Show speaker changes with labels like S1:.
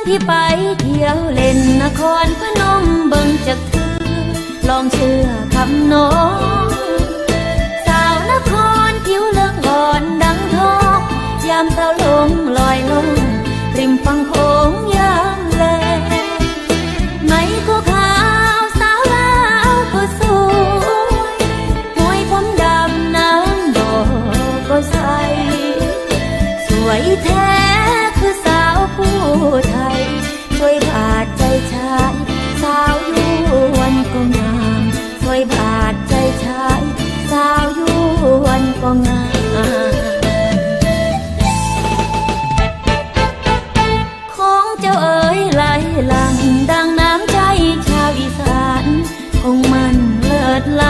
S1: นที่ไปเที่ยวเล่นนครพนมเบิ่งจากเธอลองเชื่อคำน้องสาวนครผิวเลืองห่อนดังทองยามเต้าลงลอยลงริมฟังโขงยามเลไม่ก็ขาวสาวลาวก็สวยหวยผมดำน้ำดอกก็ใสสวยแท้ งายของเจ้าเอ๋ยไหลหลังดังน้ำใจชาวอีสาน คงมันเลิศลา